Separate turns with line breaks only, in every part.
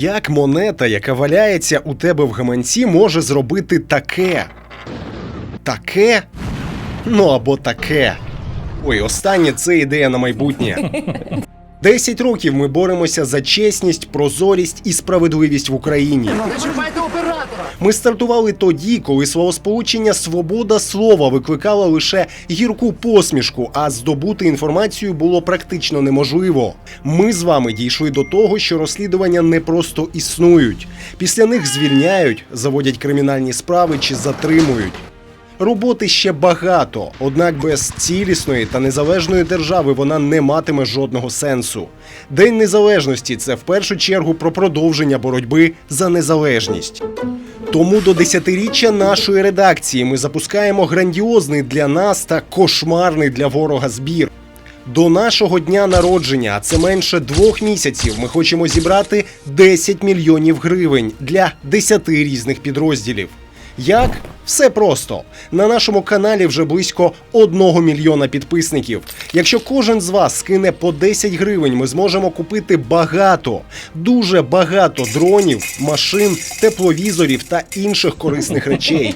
Як монета, яка валяється у тебе в гаманці, може зробити таке? Таке? Ну або таке. Ой, останнє це ідея на майбутнє. Десять років ми боремося за чесність, прозорість і справедливість в Україні. Ми стартували тоді, коли словосполучення свобода слова викликала лише гірку посмішку, а здобути інформацію було практично неможливо. Ми з вами дійшли до того, що розслідування не просто існують. Після них звільняють, заводять кримінальні справи чи затримують. Роботи ще багато, однак без цілісної та незалежної держави вона не матиме жодного сенсу. День незалежності це в першу чергу про продовження боротьби за незалежність. Тому до десятиріччя нашої редакції ми запускаємо грандіозний для нас та кошмарний для ворога збір. До нашого дня народження, а це менше двох місяців, ми хочемо зібрати 10 мільйонів гривень для 10 різних підрозділів. Як? Все просто. На нашому каналі вже близько 1 мільйона підписників. Якщо кожен з вас скине по 10 гривень, ми зможемо купити багато, дуже багато дронів, машин, тепловізорів та інших корисних речей.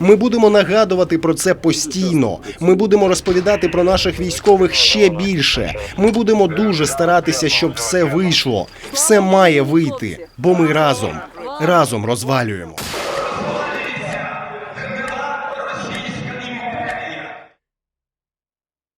Ми будемо нагадувати про це постійно. Ми будемо розповідати про наших військових ще більше. Ми будемо дуже старатися, щоб все вийшло. Все має вийти, бо ми разом, разом розвалюємо.